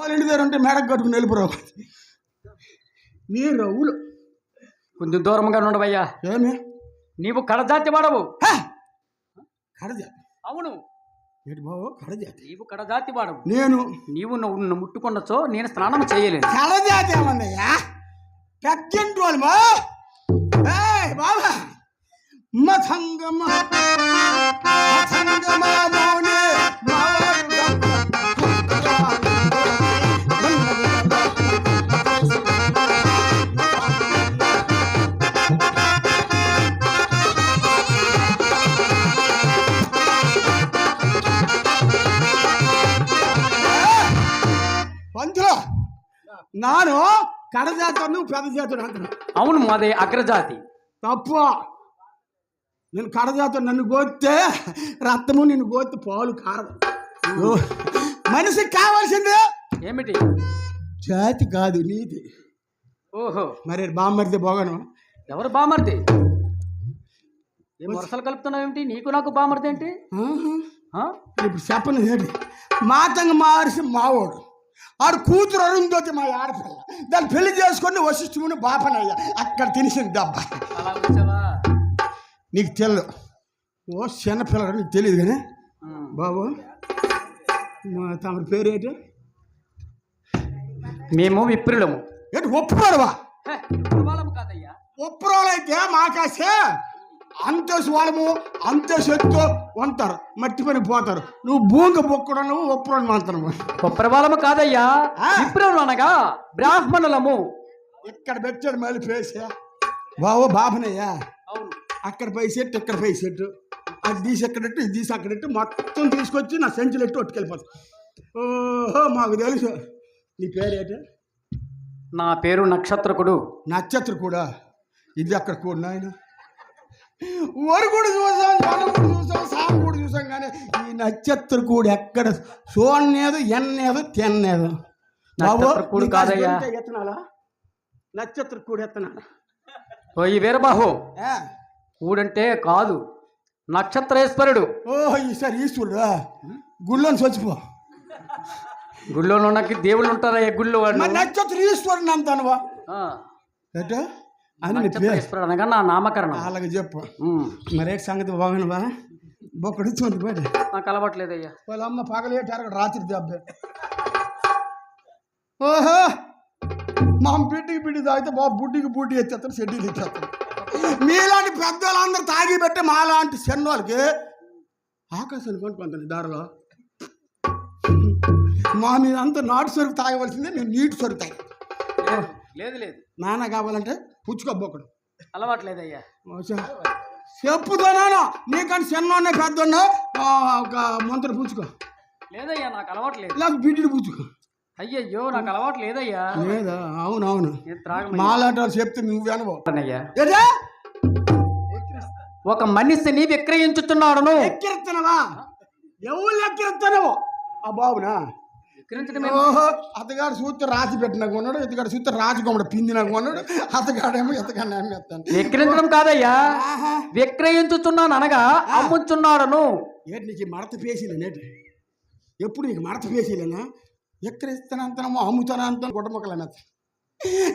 వాళ్ళ ఇంటి దగ్గర ఉంటే మేడకు కట్టుకుని వెళ్ళిపోరావు నీ రవ్వులు కొంచెం దూరంగా ఉండవయ్యా ఏమి? నీవు కడజాతి వాడవు. హే! కడజాతి. అవును. ఏంటి బాబు కడజాతి. నీవు కడజాతి వాడవు. నేను? నీవు నువ్వు నన్ను ముట్టుకున్నచో నేను స్నానం చేయలేను. కడజాతి ఏమన్నయ్యా? పెద్దంటి వాళ్ళు మా? ఏయ్ బాబా మథంగమ మథంగమ పెద్ద జాతుడు అంటున్నా. అవును మాది అగ్రజాతి. తప్పు నేను కడజాత నన్ను గోస్తే రక్తము నిన్ను గోస్తే పాలు కారదు మనిషికి కావాల్సింది. ఏమిటి? జాతి కాదు నీతి. ఓహో. మరి బామ్మరిది బోగను ఎవరు బామర్ది ఏం వరుసలు కలుపుతున్నావు ఏమిటి? నీకు నాకు బామర్ది ఏంటి? ఇప్పుడు చెప్పను ఏంటి మాతంగ మార్చి మావోడు. ఆడు కూతురు అరుంధోతి మా ఆడపిల్ల. దాన్ని పెళ్ళి చేసుకొని వశిష్ఠుని బాపనయ్య. అక్కడ తినిసింది దెబ్బ. నీకు తెలియదు ఓ చిన్నపిల్లడు నీకు తెలియదు కానీ. బాబు మా తమ పేరు ఏంటి మేము విప్రులము. ఏంటి ఒప్పుకోరువా? కాదయ్యా. ఒప్పురోలైతే మాకాసే. అంతే వాళ్ళము అంతే చెత్తో ఉంటారు మట్టి పని పోతారు. నువ్వు భూంగ బొక్కడం నువ్వు ఒప్పురోని మాత్రము కుప్రవాలము కాదయ్యా ఆ. విప్రులు అనగా బ్రాహ్మణులము. ఇక్కడ పెట్టాడు మళ్ళీ పేసే. బాబు బాబనయ్యా. అవును. అక్కడ పై సెట్ ఇక్కడ పై సెట్ అది తీసి ఎక్కడట్టు ఇది తీసి అక్కడట్టు మొత్తం తీసుకొచ్చి నా సెంచులు ఎట్టు పట్టుకెళ్ళిపోతాను ఓహో మాకు తెలుసు. నీ పేరేంటి నా పేరు నక్షత్రకుడు. నక్షత్ర కూడా ఇది అక్కడ కూడా నాయన? వరి కూడా చూసాం జనం కూడా చూసాం సాగు కూడా చూసాం కానీ ఈ నక్షత్ర కూడా ఎక్కడ చూడలేదు ఎన్నేదు తిన్నేదు బాబు నక్షత్ర కూడు నీకు కాదయ్యా. ఎత్తనాలా? నక్షత్ర కూడా ఎత్తనాలా? ఓ ఈ వీరబాహు. ఏ? కూడంటే కాదు నక్షత్రేశ్వరుడు. ఓహో ఈసారి ఈశ్వరుడు? గుళ్ళోని చచ్చిపో. గుళ్ళో ఉన్న దేవుళ్ళు ఉంటారా ఏ గుళ్ళో వాడు మరి నక్షత్ర ఈశ్వరుని ఆ, ఎట అని అనగా నా నామకరణం. అలాగే చెప్పు. మరేటి సంగతి బాగునవా బొక్కడు చూడండి నాకు అలవాట్లేదయ్యా. వాళ్ళ అమ్మ పగలేటారు రాత్రి దెబ్బ. ఓహో! మా బిడ్డికి బిడ్డి తాగితే బాబు బుడ్డికి బుడ్డి ఎత్తేస్తాడు షెడ్యూల్ ఎత్తేస్తాడు మీలాంటి పెద్దవాళ్ళందరూ తాగి పెట్టి మాలాంటి చిన్నోళ్ళకి ఆకాశాన్ని కొనుక్కుంటాను దారిలో. మా మీద అంతా నాటు సరుకు తాగవలసిందే నేను నీటి సరుకు తాగి. లేదు లేదు. నాన్న కావాలంటే పుచ్చుకోబోకడు. అలవాట్లేదయ్యా. చెప్పుతానా నీకంటే చిన్నోన్నే పెద్దోన్నా ఒక మంత్రి పుచ్చుకో. లేదయ్యా నాకు అలవాట్లేదు. లేక బిడ్డిని పుచ్చుకో. అయ్యయ్యో నాకు అలవాటు లేదయ్యా లేదా అవును అవును మాలాంటి చెప్తే నువ్వు అనుభవం. అయ్యా ఏదే? ఒక మనిషిని విక్రయించుతున్నాడును. ఎక్కిరుతున్నావా ఎవరు ఎక్కిరుతున్నావు ఆ బాబునా? ఓహో అతగాడు సూత్ర రాసి పెట్టిన కొన్నాడు ఇతగాడు సూత్ర రాసి కొమ్మడు పిందిన కొన్నాడు అతగాడేమో ఇతగాడిని అమ్మేస్తాను. విక్రయించడం కాదయ్యా? ఆహా. విక్రయించుతున్నాను అనగా అమ్ముచున్నాడును. ఏంటి నీకు మడత పేసీలే నేటి ఎప్పుడు నీకు మడత పేసీలేనా? ఎక్కడిస్తానంతనమో అమ్ముతానంత గుడ్డముక్కలు అమ్మేస్తా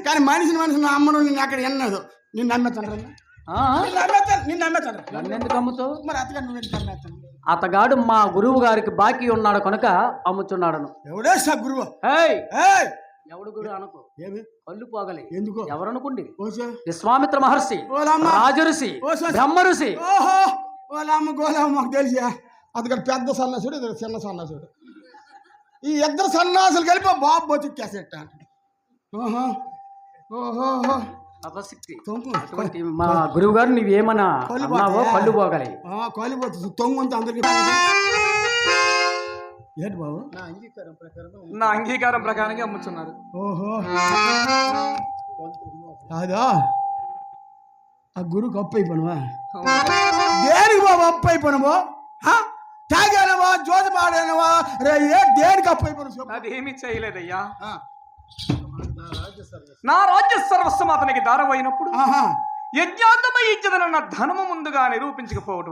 కానీ మనిషిని మనిషిని అమ్మడం నిన్ను అక్కడ ఎన్నదు? నిన్ను అమ్మేస్తాను రా. ఆ? నిన్ను అమ్మేస్తాను నిన్ను అమ్మేస్తాను నన్ను ఎందుకు అమ్ముతావు? మరి అతగాడు నువ్వు ఎందుకు అమ్మేస్తాను? అతగాడు మా గురువు గారికి బాకీ ఉన్నాడు కనుక అమ్ముచున్నాడును. ఎవడే సా గురువు ఏయ్! ఏయ్! ఎవడు గురు అనుకో. ఏమి? కళ్ళు పోగలి. ఎందుకో? ఎవరనుకోండి ఓసే విశ్వామిత్ర మహర్షి రాజఋషి బ్రహ్మ ఋషి ఓహో! ఓలమ్మ గోలమ్మ మాకు తెలిసా. పెద్ద సన్నాసుడు ఇతడు చిన్న సన్నాసుడు. ఈ ఇద్దరు సన్నాసులు కలిపి బాబు బతికేసేట ఓహో! ఓహో! అటువంటి మా గురువు గారు నువ్వేమన్నా కళ్ళు అన్నావో? కళ్ళు పోగలి. ఆ, కాలిపోతుంది తొంగు అంతా అందరికి ఏంటి బాబు? నా అంగీకారం ప్రకారం నా అంగీకారం ప్రకారంగా అమ్ముతున్నారు ఓహో. అదా? ఆ గురువుకి అప్పు అయిపోయినవా దేనికి బాబు అప్పు అయిపోయినవా తాగానవా? జోతి పాడానవా? రే ఏ దేనికి అప్పు చెప్పు. అదేమీ చేయలేదయ్యా. ఆ. నా రాజ్య సర్వస్వం అతనికి దారమైనప్పుడు. యజ్ఞాంతమై ఇచ్చదనన్న ధనము ముందుగా నిరూపించకపోవటం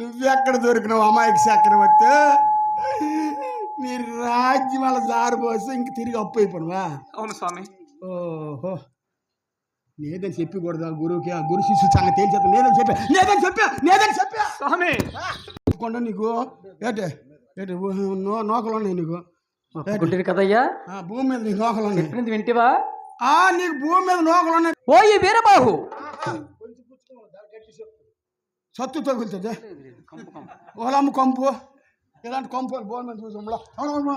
నువ్వెక్కడ దొరికినావు? అమాయక చక్రవర్తి? నీ రాజ్యం వాళ్ళ జారిపోసి ఇంక తిరిగి అప్పు అయిపోనువా? అవును స్వామి. ఓహో. నేదని చెప్పకూడదు ఆ గురువుకి ఆ గురు శిష్యు సంగతి తేల్చేత నేదని చెప్పా. నేదని చెప్పా నేదని చెప్పా. స్వామి. కొండ నీకు ఏటే ఏటే నో నోకలు ఉన్నాయి నీకు. ఒప్పుకుంటుంది కదయ్యా? భూమి మీద నీకు నోకలు ఉన్నాయి చెప్పింది వింటివా? ఆ నీకు భూమి మీద నోకలు ఉన్నాయి ఓ ఈ వీరబాహు సత్తు తగులుతుంది ఓలమ్మ కంపు. ఇలాంటి కంపు భూమి మీద చూసాంలో అవునమ్మా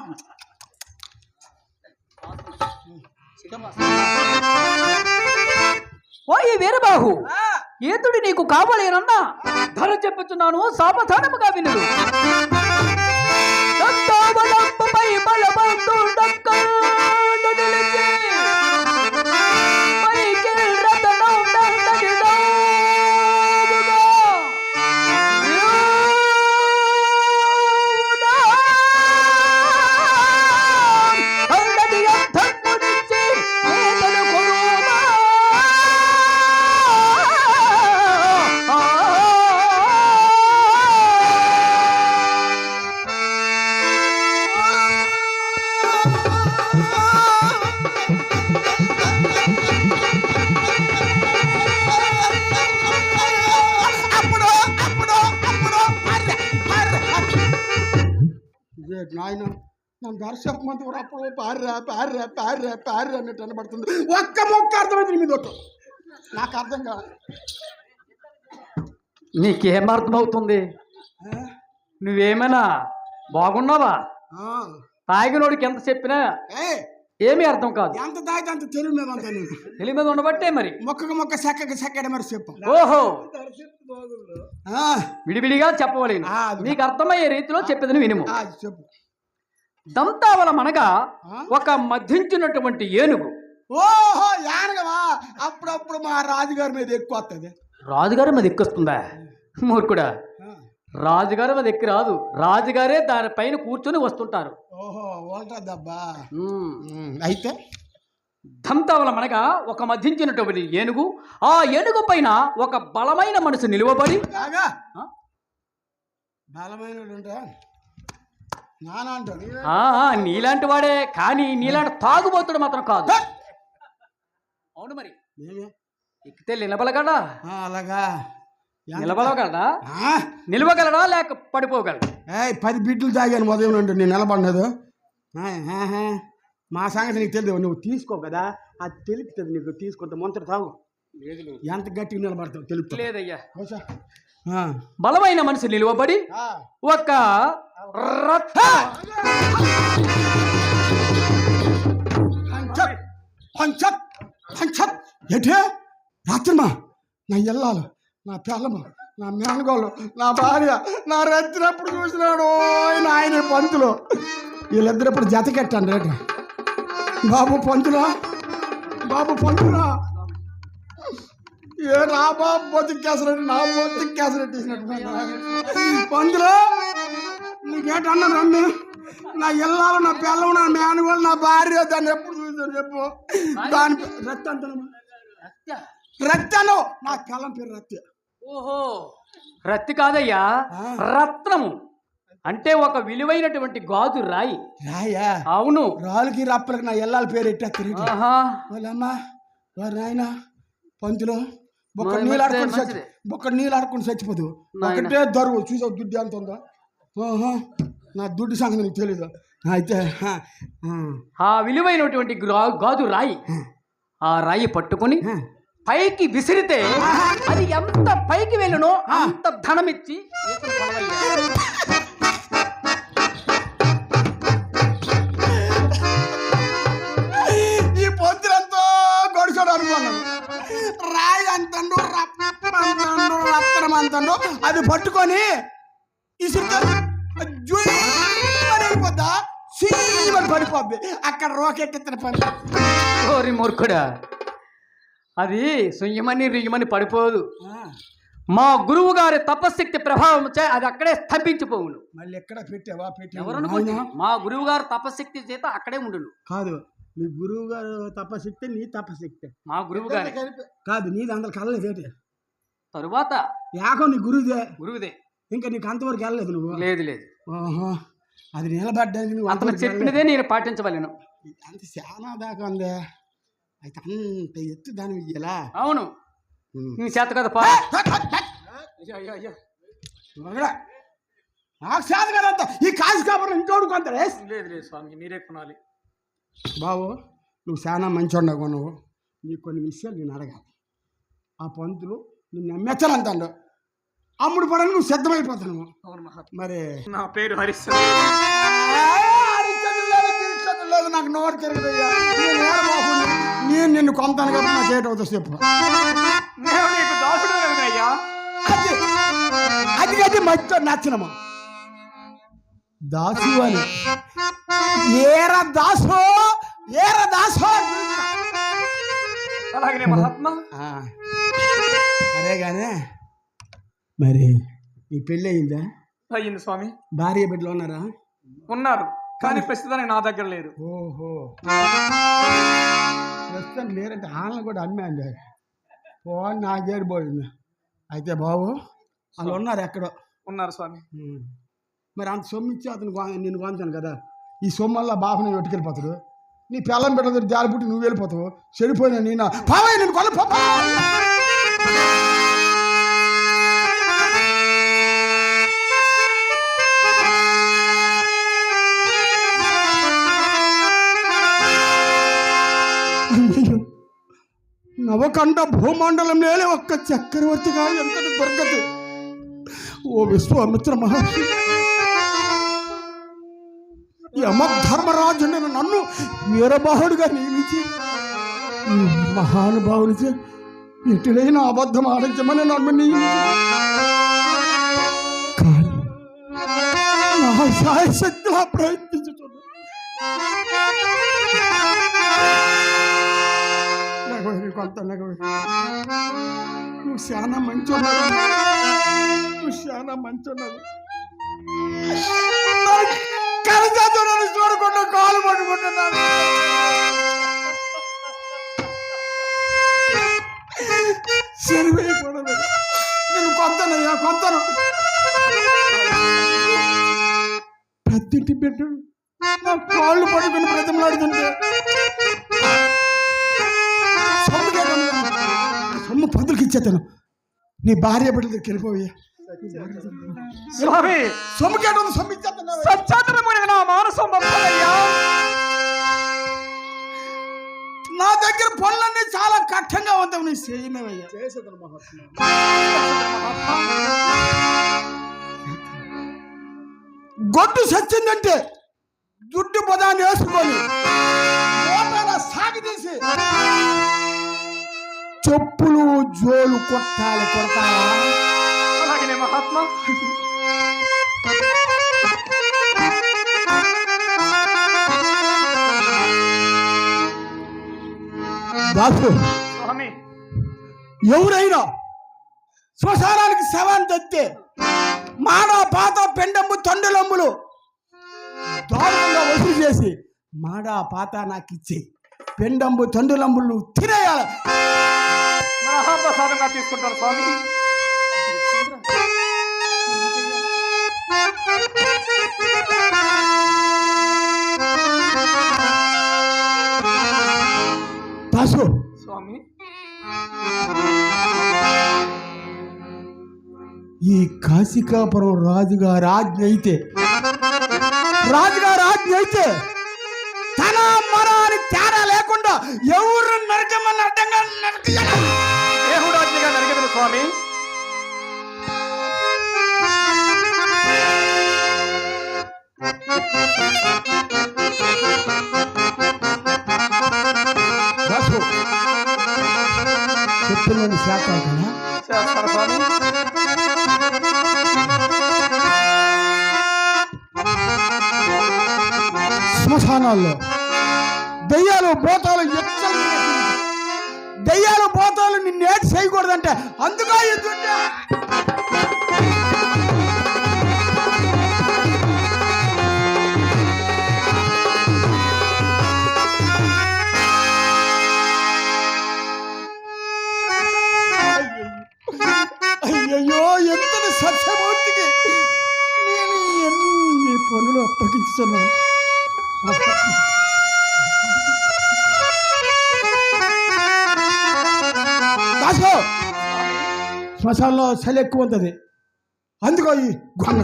ఓ ఈ వీరబాహు! ఏతుడి నీకు కావలేనన్నా ధర చెప్పుచున్నాను సావధానముగా వినుడు. ఇదే నాయన నన్ను దర్శకమంతా అప్పుడు పార్రా పార్రా పార్రా పార్రా అన్నట్టు అనబడుతుంది ఒక్క మొక్క అర్థమైంది మీద ఒట్టు నాకు అర్థం కాదు నీకేం అర్థమవుతుంది? నువ్వేమైనా బాగున్నావా. తాగినోడికి ఎంత చెప్పినా ఏమీ అర్థం కాదు. ఎంత దాయితే అంత తెలుగు మీద అంత తెలివి మీద ఉండబట్టే మరి. మొక్కకు మొక్క సెక్కకి సెక్కడ మరి చెప్పు. ఓహో. విడివిడిగా చెప్పవలేను. నీకు అర్థమయ్యే రీతిలో చెప్పేదని వినుము ఆ, చెప్పు. దంతావలం అనగా? ఒక మధ్యించినటువంటి ఏనుగు. ఓహో యానగవా అప్పుడప్పుడు మా రాజుగారి మీద ఎక్కువ వస్తుంది రాజుగారి మీద ఎక్కొస్తుందా మూర్ఖుడా. రాజుగారి మీద ఎక్కి రాదు. రాజుగారే దానిపైన కూర్చొని వస్తుంటారు. ఓహో అయితే? దంతావలం అనగా ఒక మధ్యించినటువంటి ఏనుగు. ఆ ఏనుగు పైన ఒక బలమైన మనసు నిలువబడి నీలాంటి వాడే కానీ నీలాంటి తాగుబోతుడు మాత్రం కాదు! అవును మరి? ఎక్కితే నిలబడగలడా? ఆ, అలాగా. నిలబడగలడా ఆ? నిలవగలడా లేక పడిపోగలడా ఏయ్ పది బిడ్డలు తాగాను ఉదయం నుండి నేను నిలబడినదు ఆహా. మా సంగతి నీకు తెలియదు నువ్వు తీసుకో కదా. అది తెలుపుతుంది నీకు తీసుకుంటే మొంతటి తాగు. ఎంత గట్టిగా నిలబడతావు తెలుపుతా లేదయ్యా. బలమైన మనిషి నిలువబడి ఆ. ఒక రథ. పంచత్ పంచత్ పంచత్ ఏంటే? రాత్రమా? నా ఇల్లాలు నా పిల్లమ్మ నా మేనగోళ్ళు నా భార్య నా రత్తినప్పుడు చూసినాడు నాయన పంతులు. వీళ్ళిద్దరు ఇప్పుడు జత కట్టాను రేట. బాబు పంతులా? బాబు పంతులా? ఏ నా బాబు బతికేసినట్టు నా బతికేసినట్టు పంతులు నీకేటన్నా రమ్మి? నా ఇల్లాలు నా పిల్లలు నా మేనగోళ్ళు నా భార్య దాన్ని ఎప్పుడు చూసాను చెప్పు? దాని రక్త అంతనమ్మా రక్తను నా పిల్లం పేరు రక్త ఓహో రత్తి కాదయ్యా. రత్నము. అంటే ఒక విలువైనటువంటి గాజు రాయి. రాయా? అవును. రాళ్ళకి రప్పలకి నా ఇల్లాల పేరు ఎట్టేస్తారు ఆహా. వాళ్ళమ్మా వారు నాయన పంతులు ఒక్క మరి నీళ్ళు ఆడుకొని చచ్చి మంచిదే. ఒక్క నీళ్ళు ఆడుకొని చచ్చిపోదు. ఒకటే దరువు చూసావు దుడ్డు ఎంత ఉందో? నా దుడ్డు సంగతి నీకు తెలీదు. అయితే ఆ, విలువైనటువంటి గాజు రాయి. ఆ రాయి పట్టుకొని. పైకి విసిరితే అది ఎంత పైకి వెళ్ళునో అంత ధనమిచ్చి. ఈ పొద్దులంతా గడిచాడు అనుకున్నాను. రాయి అంతండు రప్పంతండు రత్తనం అంతండు అది పట్టుకొని ఇసురుతారు వెళ్ళిపోద్దా సీమని పడిపోద్ది. అక్కడ రోకెట్టిన పని. ఓరి మూర్ఖుడా. అది సుయ్యమని రుయ్యమని పడిపోదు. మా గురువు గారి తపశక్తి ప్రభావం చే అది అక్కడే స్తంభించిపోవును. మళ్ళీ ఎక్కడ పెట్టావా? ఎవరు పెట్టావా మా గురువు గారు తపశక్తి చేత అక్కడే ఉండును. కాదు మీ గురువు గారు తపశక్తి నీ తపశక్తి మా గురువు గారి. కాదు నీది అందరు కలలేదు తరువాత యాకో నీ గురువుదే గురువుదే. ఇంకా నీకు అంతవరకు వెళ్ళలేదు నువ్వు? లేదు లేదు. ఓహో అది నిలబడ్డానికి నువ్వు అంతవరకు చెప్పినదే నేను పాటించవలను. అంత చాలా దాకా ఉందే. అయితే అంత ఎత్తు దాని ఎలా అవును. నీ చేత కదా పా. నాకు చేత కదంత. ఈ కాసు కాపురం ఇంకోడు కొంత లేదు లేదు స్వామి మీరే కొనాలి. బాబు నువ్వు చాలా మంచి ఉండవు నువ్వు? నీకు కొన్ని విషయాలు నేను అడగాలి. ఆ పంతులు నిన్ను మెచ్చనంటాడు అమ్ముడు పడని నువ్వు సిద్ధమైపోతున్నావు మరి. నా పేరు హరిశ్చంద్ర నాకు నోరు తిరగదయ్యా. నేను నిన్ను కొంతాను కాబట్టి నాకు ఏటవుతుందో చెప్పు. నేను నీకు దాసుడు అయ్యా అది అది అది నచ్చినమా దాసు అని. ఏర దాసో ఏర దాసో మహాత్మ. సరే గానే. మరి నీ పెళ్ళి అయిందా? అయ్యింది స్వామి. భార్య బిడ్డలు ఉన్నారా? ఉన్నారు కానీ ప్రస్తుతానికి నా దగ్గర లేరు. ఓహో. ప్రస్తుతం లేరంటే ఆళ్ళని కూడా అమ్మాను ఫోన్ నాకేడు పోయింది. అయితే బాబు వాళ్ళు ఉన్నారు ఎక్కడో. ఉన్నారు స్వామి. మరి అంత సొమ్ము ఇచ్చి అతను నేను కొంచాను కదా. ఈ సొమ్మల్లా బాబుని ఎట్టుకెళ్ళిపోతాడు నీ పిల్లం పెట్టదు జాలి పుట్టి నువ్వు వెళ్ళిపోతావు. చెడిపోయినా నేను. పావయ్య నేను కొన నవకండ భూమండలం లేని ఒక్క చక్రవర్తిగా ఎంతటి దొరకదు ఓ విశ్వామిత్ర మహర్షి. యమధర్మరాజు నేను నన్ను వీరబాహుడుగా నియమించి ఈ మహానుభావునిచే ఎటుడైనా అబద్ధం ఆడించమని నన్ను నియమించి. కానీ నా సాయశక్తిలా ప్రయత్నించుతున్నా నగవరి కొంత నువ్వు చాలా మంచి నువ్వు చాలా మంచి కరచాతుడని చూడకుండా కాలు పట్టుకుంటున్నాను. సరిపోయిపోవడం నేను కొంతనయ్యా కొంతను. ప్రతింటి బిడ్డ నా కాళ్ళు పడుకుని ప్రతిమలాడుతుంటే ఇచ్చేతాను నీ భార్య బిడ్డల దగ్గరికి వెళ్ళిపోయా స్వామి! నా మానసం పంపాలయ్యా నా దగ్గర పనులన్నీ చాలా కష్టంగా ఉంటావు నీ చేయనవయ్యా గొడ్డు సచ్చిందంటే దుడ్డు పదాన్ని వేసుకొని సాగి తీసి చెప్పులు జోలు కొట్టాలి కొడతారా అలాగనే మహాత్మ. దాసు స్వామి. ఎవరైనా శ్మశానానికి శవాన్ని తెస్తే మాన పాత పెండమ్ము తండ్రులమ్ములు దారుణంగా వసూలు చేసి మాడ పాత నాకు ఇచ్చి పెండంబు తండ్రులమ్ములు నువ్వు తినేయాలి. మహాప్రసాదంగా తీసుకుంటాను స్వామి. దాసు స్వామి. ఈ కాశికాపురం రాజుగారి ఆజ్ఞ అయితే రాజుగారి ఆజ్ఞ అయితే తన చెప్పులను కదా? స్వామి శ్మశానాల్లో. దయ్యాలు భూతాలు ఎచ్చలు దయ్యాలు భూతాలు నిన్నేటి చేయకూడదంటే అందుకే ఎదుంటే సమర్పించుతున్నాను శ్మశానంలో చలి ఎక్కువ ఉంటుంది. అందుకో ఈ గొంగ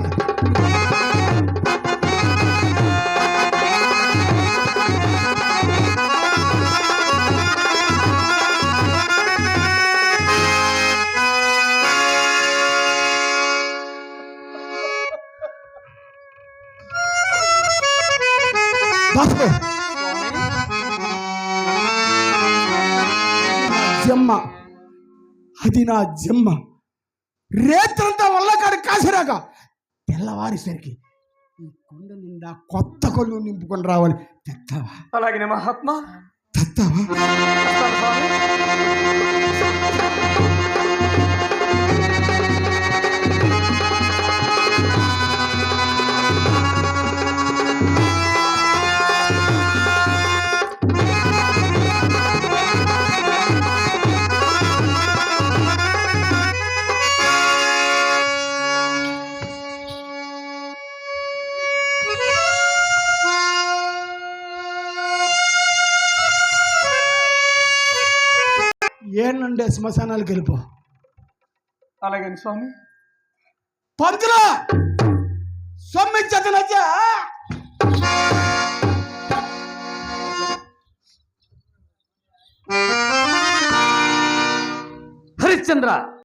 అది నా జమ్మ రేత్రంతా వల్లకాడు కాసిరాక తెల్లవారేసరికి ఈ కొండ నిండా కొత్త కళ్ళు నింపుకొని రావాలి తెస్తావా అలాగే మహాత్మా తెస్తావా ఏనుండే శ్మశానాలకు వెళ్ళిపో. అలాగే స్వామి? పంతులు! సొమ్మించదనచ్చా హరిశ్చంద్ర!